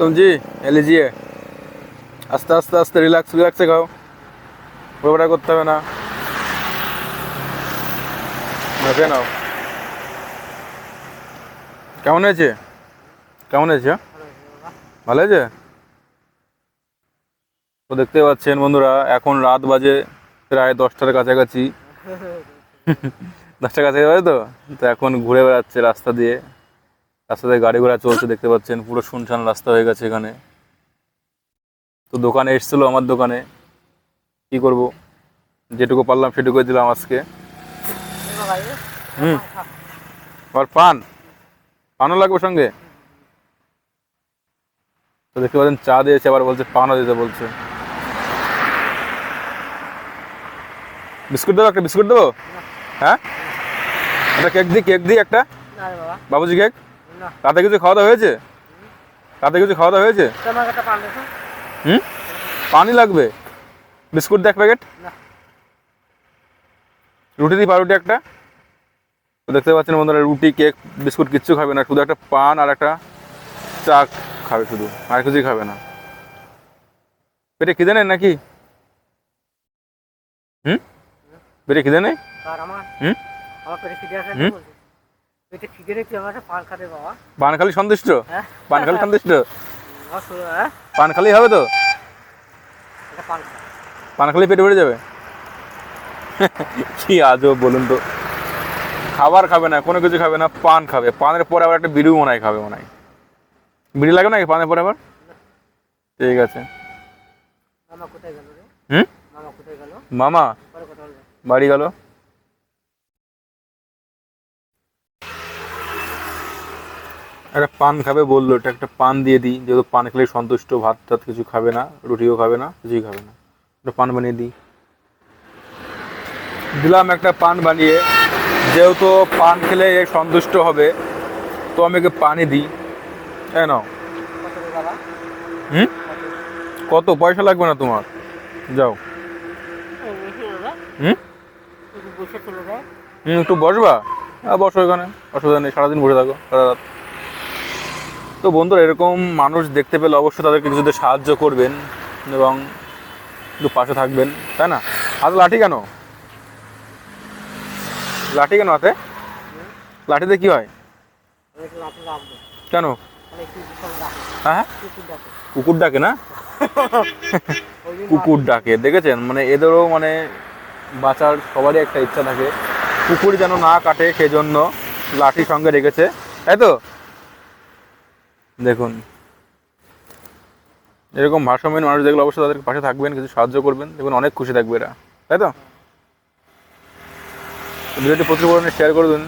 तुम जी ये लीजिए আস্তে আস্তে আস্তে রিল্যাক্স রিল্যাক্সে খাও পুরোটা করতে হবে না মেপে নাও কেমন হয়েছে কেমন হয়েছে ভালো হয়েছে তো দেখতে পাচ্ছেন বন্ধুরা এখন রাত বাজে প্রায় দশটার কাছাকাছি দশটার কাছাকাছি বাজে তো তো এখন ঘুরে বেড়াচ্ছে রাস্তা দিয়ে রাস্তা দিয়ে গাড়ি ঘোড়া চলছে দেখতে পাচ্ছেন পুরো শুনশান রাস্তা হয়ে গেছে এখানে। তো দোকানে এসেছিল আমার দোকানে কি করব? যেটুকু পারলাম সেটুকু দিলাম আজকে। হুম। আর পান? পানও লাগবে সঙ্গে? তো দেখতে পাচ্ছেন চা দিয়েছে আবার বলছে পানও দিতে বলছে। বিস্কুট দেবো একটা বিস্কুট দেবো? হ্যাঁ? একটা কেক দিই কেক দিই একটা? বাবুজি কেক? রাতে কিছু খাওয়া দাওয়া হয়েছে? রাতে কিছু খাওয়া দাওয়া হয়েছে হুম? পানি লাগবে? বিস্কুট দেখ প্যাকেট। রুটি দিই পাউরুটি একটা। দেখতে পাচ্ছেন বন্ধুরা রুটি কেক বিস্কুট কিচ্ছু খাবে না শুধু একটা পান আর একটা চা খাবে শুধু আর কিছুই খাবে না। পেটে খিদে নেই নাকি? হুম? পেটে খিদে নেই? হুম? আমার পেটে খিদে আছে হুম? বলছি পেটে খিদে নেই আমার একটা বাবা? পান সন্তুষ্ট? হ্যাঁ। পান খালি সন্তুষ্ট হ্যাঁ। পান খালি হবে তো? একটা পান খা। পান খালি পেটে ভরে যাবে? কি আজব বলুন তো। খাবার খাবে না কোনো কিছু খাবে না পান খাবে। পানের পরে আবার একটা বিড়িও মনে হয় খাবে মনে হয়। বিড়ি লাগে নাকি পানের পরে আবার? ঠিক আছে। মামা কোথায় গেল হুম? মামা কোথায় গেল? মামা? বাড়ি গেল? একটা পান খাবে বলল, এটা একটা পান দিয়ে দিই। যেহেতু পান খেলে সন্তুষ্ট, ভাত টাত কিছু খাবে না, রুটিও খাবে না, কিছুই খাবে না। একটা পান বানিয়ে দিই। দিলাম একটা পান বানিয়ে। যেহেতু পান খেলে এ সন্তুষ্ট হবে, তো আমি ওকে পানি দিই। তাই না কত রে বাবা হুম? কত? পয়সা লাগবে না তোমার? যাও। হুম? হুম, একটু বসবা? হ্যাঁ বসো এখানে। অসুবিধা নেই সারাদিন বসে থাকো, সারা রাত। তো বন্ধুরা, এরকম মানুষ দেখতে পেলে অবশ্যই তাদেরকে কিছুতে সাহায্য করবেন এবং একটু পাশে থাকবেন, তাই না? হাতে লাঠি কেন? লাঠি কেন হাতে? লাঠিতে কি হয়? কেন? হ্যাঁ হ্যাঁ। কুকুর ডাকে না? কুকুর ডাকে, দেখেছেন? মানে এদেরও মানে বাঁচার সবারই একটা ইচ্ছা থাকে। কুকুর যেন না কাটে, সেজন্য লাঠি সঙ্গে রেখেছে। তাই তো? দেখুন। এরকম ভারসাম্যহীন মানুষ দেখলে অবশ্যই তাদের পাশে থাকবেন, কিছু সাহায্য করবেন। দেখুন, অনেক খুশি থাকবে এরা, তাই তো? ভিডিওটি প্রচুর পরিমাণে শেয়ার করে দিন।